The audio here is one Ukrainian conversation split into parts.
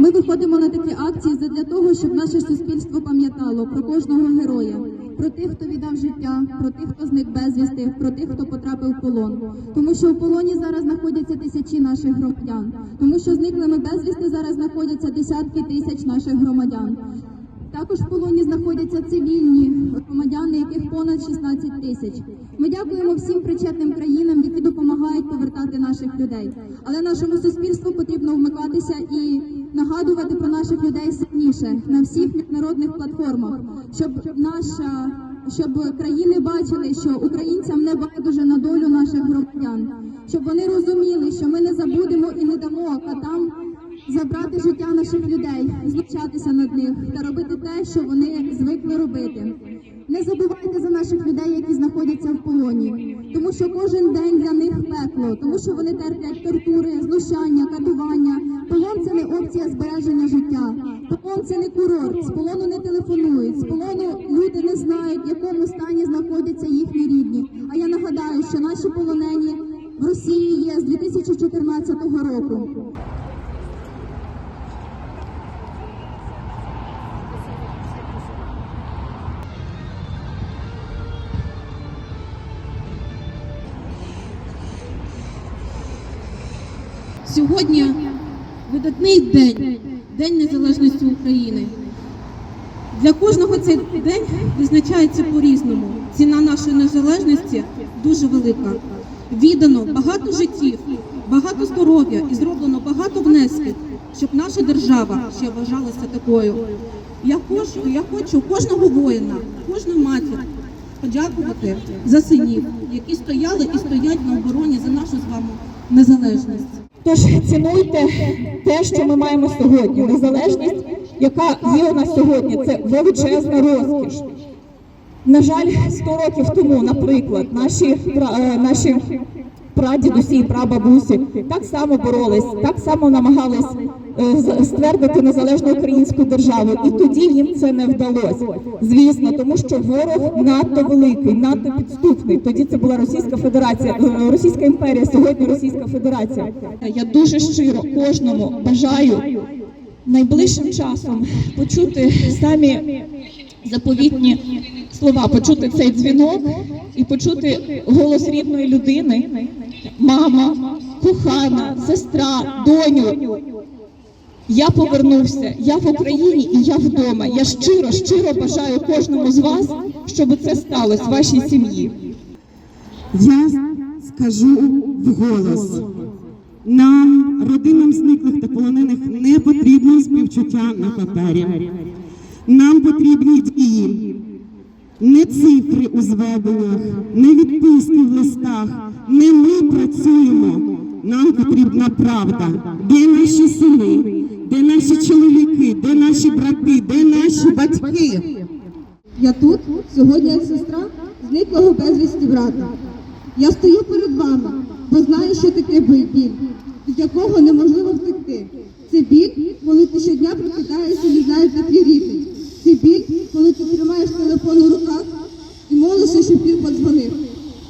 Ми виходимо на такі акції для того, щоб наше суспільство пам'ятало про кожного героя, про тих, хто віддав життя, про тих, хто зник безвісти, про тих, хто потрапив в полон. Тому що в полоні зараз знаходяться тисячі наших громадян, тому що зниклими безвісти зараз знаходяться десятки тисяч наших громадян. Також в полоні знаходяться цивільні громадяни, яких понад 16 тисяч. Ми дякуємо всім причетним країнам, які допомагають повертати наших людей. Але нашому суспільству потрібно вмикатися і нагадувати про наших людей сильніше на всіх міжнародних платформах, щоб наша щоб країни бачили, що українцям не байдуже на долю наших громадян, щоб вони розуміли, що ми не забудемо і не дамо катам забрати життя наших людей, знущатися над них та робити те, що вони звикли робити. Не забувайте за наших людей, які знаходяться в полоні, тому що кожен день для них пекло, тому що вони терплять тортури, знущання, катування. Полон це не опція збереження життя. Полон це не курорт. З полону не телефонують. З полону люди не знають, в якому стані знаходяться їхні рідні. А я нагадаю, що наші полонені в Росії є з 2014 року. Сьогодні видатний день, День Незалежності України. Для кожного цей день визначається по-різному. Ціна нашої незалежності дуже велика. Віддано багато життів, багато здоров'я і зроблено багато внесків, щоб наша держава ще вважалася такою. Я хочу, я хочу кожного воїна, кожну матір подякувати за синів, які стояли і стоять на обороні за нашу з вами незалежність. Тож цінуйте те, що ми маємо сьогодні. Незалежність, яка є у нас сьогодні, це величезна розкіш. На жаль, 100 років тому, наприклад, наші, е, наші прадідусі і прабабусі так само боролись, так само намагались ствердити незалежну українську державу, і тоді їм це не вдалося. Звісно, тому що ворог надто великий, надто підступний. Тоді це була Російська Федерація, е, Російська імперія, сьогодні Російська Федерація. Я дуже щиро кожному бажаю найближчим часом почути самі заповітні слова, почути цей дзвінок і почути голос рідної людини, мама, кохана, сестра, доню. Я повернувся, я в Україні і я вдома. Я щиро, щиро бажаю кожному з вас, щоб це сталося в вашій сім'ї. Я скажу вголос. Нам, родинам зниклих та полонених, не потрібно співчуття на папері. Нам потрібні дії, не цифри у зведеннях, не відписки в листах. Не. Нам потрібна правда. Де наші сини, де наші чоловіки, де наші брати, де наші батьки? Я тут сьогодні як сестра зниклого безвісті брата. Я стою перед вами, бо знаю, що таке біль, від якого неможливо втекти. Це біль, коли ти щодня прокидаєшся і не знаєш, де твій рідний. Це біль, коли ти тримаєш телефон у руках і молишся, щоб він подзвонив.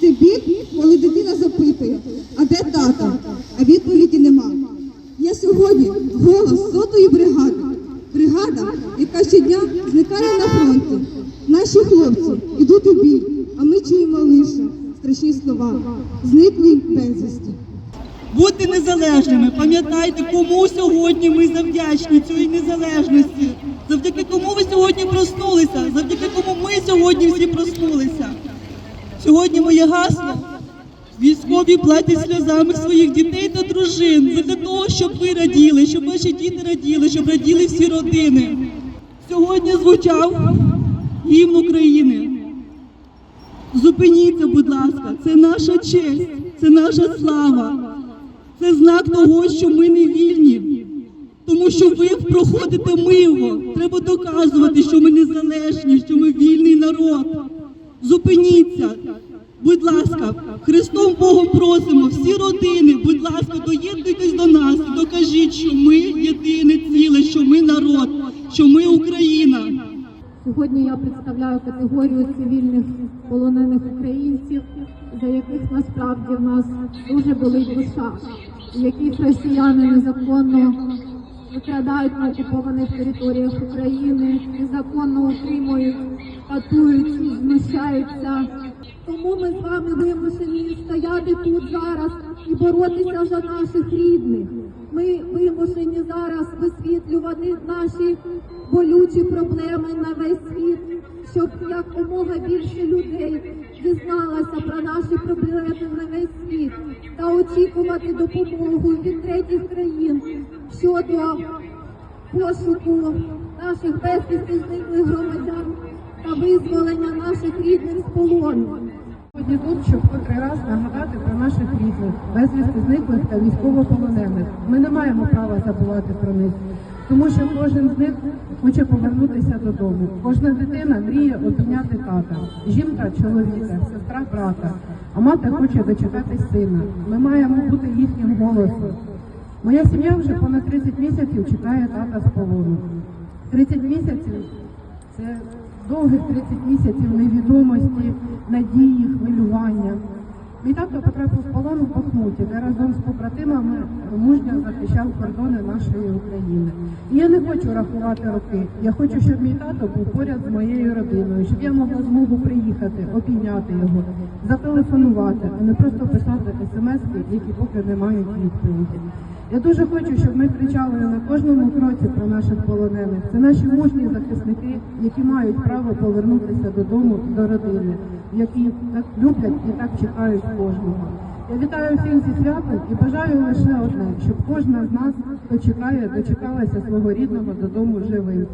Це біль, коли дитина запитує, а тата? А відповіді нема. Я сьогодні голос сотої бригади. Бригада, яка щодня зникає на фронті. Наші хлопці йдуть у бій, а ми чуємо лише страшні слова. Зниклий безвісті. Будьте незалежними. Пам'ятайте, кому сьогодні ми завдячні цієї незалежності. Завдяки кому ви сьогодні проснулися, завдяки кому ми сьогодні всі проснулися. Сьогодні моє гасло. Військові платять сльозами своїх дітей та дружин для того, щоб ви раділи, щоб ваші діти раділи, щоб раділи всі родини. Сьогодні звучав гімн України. Зупиніться, будь ласка, це наша честь, це наша слава, це знак того, що ми не вільні, тому що ви проходите мило. Треба доказувати, що ми незалежні, що ми вільний народ. Зупиніться, будь ласка, Христом Богом просимо, всі родини, будь ласка, доєднуйтесь до нас докажіть, що ми єдине ціле, що ми народ, що ми Україна. Сьогодні я представляю категорію цивільних полонених українців, за яких насправді в нас дуже болить душа, яких росіяни незаконно викрадають на окупованих територіях України, незаконно утримують, катують, знущаються. Тому ми з вами вимушені стояти тут зараз і боротися за наших рідних. Ми вимушені зараз висвітлювати наші болючі проблеми на весь світ, щоб якомога більше людей дізналося про наші проблеми на весь світ та очікувати допомогу від третіх країн щодо пошуку наших безвісти зниклих громадян та визволення наших рідних з полону. Сьогодні тут, щоб котрий раз нагадати про наших рідних, безвісти зниклих та військовополонених. Ми не маємо права забувати про них, тому що кожен з них хоче повернутися додому. Кожна дитина мріє обійняти тата, жінка чоловіка, сестра брата, а мати хоче дочекатись сина. Ми маємо бути їхнім голосом. Моя сім'я вже понад 30 місяців чекає тата з полону. 30 місяців це довгих 30 місяців невідомості, надії, хвилювання. Мій тато потрапив в полон у Бахмуті, де разом з побратимами мужньо захищав кордони нашої України. І я не хочу рахувати роки. Я хочу, щоб мій тато був поряд з моєю родиною, щоб я могла змогу приїхати, обійняти його, зателефонувати, а не просто писати смски, які поки не мають відповіді. Я дуже хочу, щоб ми кричали на кожному кроці про наших полонених. Це наші мужні захисники, які мають право повернутися додому до родини, які так люблять і так чекають кожного. Я вітаю всіх зі святом і бажаю лише одне, щоб кожна з нас, хто чекає, дочекалася свого рідного додому живим.